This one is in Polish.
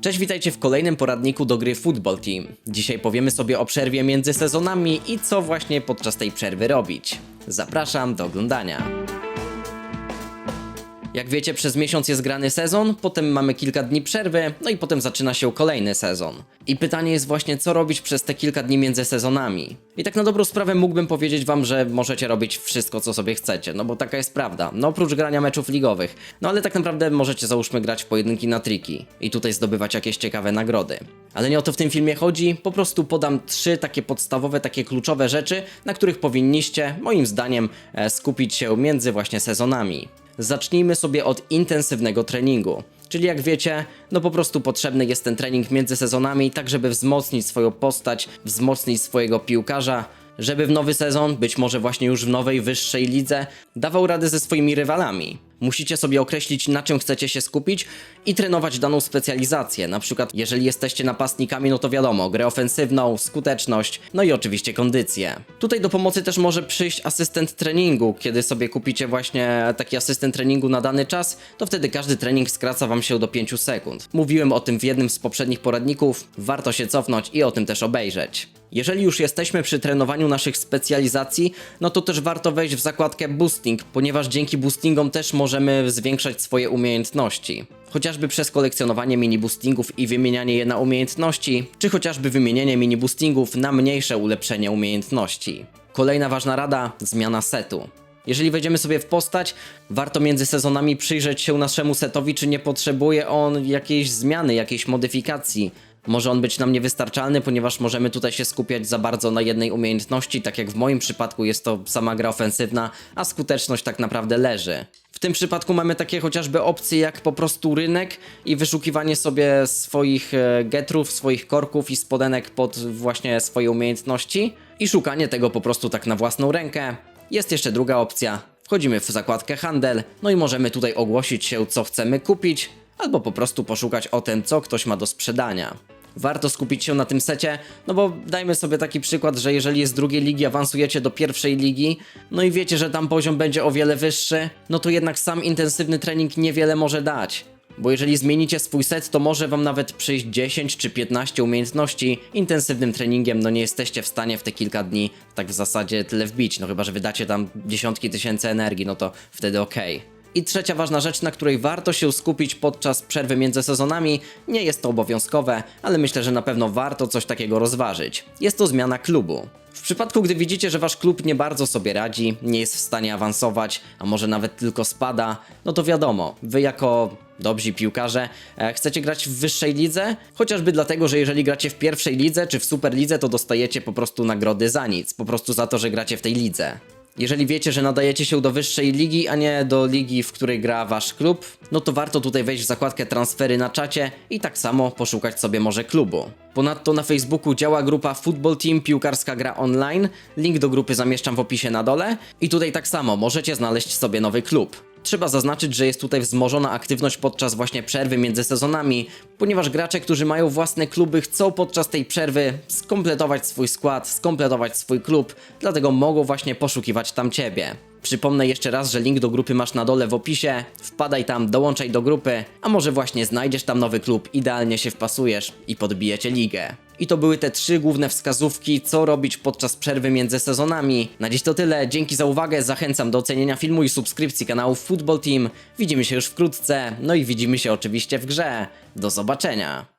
Cześć, witajcie w kolejnym poradniku do gry Football Team. Dzisiaj powiemy sobie o przerwie między sezonami i co właśnie podczas tej przerwy robić. Zapraszam do oglądania. Jak wiecie, przez miesiąc jest grany sezon, potem mamy kilka dni przerwy, no i potem zaczyna się kolejny sezon. I pytanie jest właśnie, co robić przez te kilka dni między sezonami. I tak na dobrą sprawę mógłbym powiedzieć wam, że możecie robić wszystko, co sobie chcecie, no bo taka jest prawda. No oprócz grania meczów ligowych. No ale tak naprawdę możecie załóżmy grać w pojedynki na triki i tutaj zdobywać jakieś ciekawe nagrody. Ale nie o to w tym filmie chodzi, po prostu podam trzy takie podstawowe, takie kluczowe rzeczy, na których powinniście, moim zdaniem, e, skupić się między właśnie sezonami. Zacznijmy sobie od intensywnego treningu. Czyli jak wiecie, no po prostu potrzebny jest ten trening między sezonami, tak żeby wzmocnić swoją postać, wzmocnić swojego piłkarza, żeby w nowy sezon, być może właśnie już w nowej, wyższej lidze, dawał radę ze swoimi rywalami. Musicie sobie określić, na czym chcecie się skupić i trenować daną specjalizację. Na przykład, jeżeli jesteście napastnikami, no to wiadomo, grę ofensywną, skuteczność, no i oczywiście kondycję. Tutaj do pomocy też może przyjść asystent treningu. Kiedy sobie kupicie właśnie taki asystent treningu na dany czas, to wtedy każdy trening skraca wam się do 5 sekund. Mówiłem o tym w jednym z poprzednich poradników, warto się cofnąć i o tym też obejrzeć. Jeżeli już jesteśmy przy trenowaniu naszych specjalizacji, no to też warto wejść w zakładkę boosting, ponieważ dzięki boostingom też możemy zwiększać swoje umiejętności. Chociażby przez kolekcjonowanie mini boostingów i wymienianie je na umiejętności, czy chociażby wymienienie mini boostingów na mniejsze ulepszenie umiejętności. Kolejna ważna rada zmiana setu. Jeżeli wejdziemy sobie w postać, warto między sezonami przyjrzeć się naszemu setowi, czy nie potrzebuje on jakiejś zmiany, jakiejś modyfikacji. Może on być nam niewystarczalny, ponieważ możemy tutaj się skupiać za bardzo na jednej umiejętności, tak jak w moim przypadku jest to sama gra ofensywna, a skuteczność tak naprawdę leży. W tym przypadku mamy takie chociażby opcje jak po prostu rynek i wyszukiwanie sobie swoich e, getrów, swoich korków i spodenek pod właśnie swoje umiejętności i szukanie tego po prostu tak na własną rękę. Jest jeszcze druga opcja. Wchodzimy w zakładkę handel, no i możemy tutaj ogłosić się co chcemy kupić, albo po prostu poszukać o tym, co ktoś ma do sprzedania. Warto skupić się na tym secie, no bo dajmy sobie taki przykład, że jeżeli z drugiej ligi awansujecie do pierwszej ligi, no i wiecie, że tam poziom będzie o wiele wyższy, no to jednak sam intensywny trening niewiele może dać. Bo jeżeli zmienicie swój set, to może wam nawet przyjść 10 czy 15 umiejętności. Intensywnym treningiem, no nie jesteście w stanie w te kilka dni tak w zasadzie tyle wbić. No chyba, że wydacie tam dziesiątki tysięcy energii, no to wtedy okej. I trzecia ważna rzecz, na której warto się skupić podczas przerwy między sezonami, nie jest to obowiązkowe, ale myślę, że na pewno warto coś takiego rozważyć. Jest to zmiana klubu. W przypadku, gdy widzicie, że wasz klub nie bardzo sobie radzi, nie jest w stanie awansować, a może nawet tylko spada, no to wiadomo, wy jako dobrzy piłkarze e, chcecie grać w wyższej lidze, chociażby dlatego, że jeżeli gracie w pierwszej lidze czy w superlidze, to dostajecie po prostu nagrody za nic, po prostu za to, że gracie w tej lidze. Jeżeli wiecie, że nadajecie się do wyższej ligi, a nie do ligi, w której gra wasz klub, no to warto tutaj wejść w zakładkę transfery na czacie i tak samo poszukać sobie może klubu. Ponadto na Facebooku działa grupa Football Team Piłkarska Gra Online. Link do grupy zamieszczam w opisie na dole. I tutaj tak samo możecie znaleźć sobie nowy klub. Trzeba zaznaczyć, że jest tutaj wzmożona aktywność podczas właśnie przerwy między sezonami, ponieważ gracze, którzy mają własne kluby, chcą podczas tej przerwy skompletować swój skład, skompletować swój klub, dlatego mogą właśnie poszukiwać tam ciebie. Przypomnę jeszcze raz, że link do grupy masz na dole w opisie. Wpadaj tam, dołączaj do grupy, a może właśnie znajdziesz tam nowy klub, idealnie się wpasujesz i podbijecie ligę. I to były te trzy główne wskazówki, co robić podczas przerwy między sezonami. Na dziś to tyle, dzięki za uwagę, zachęcam do ocenienia filmu i subskrypcji kanału Football Team. Widzimy się już wkrótce, no i widzimy się oczywiście w grze. Do zobaczenia!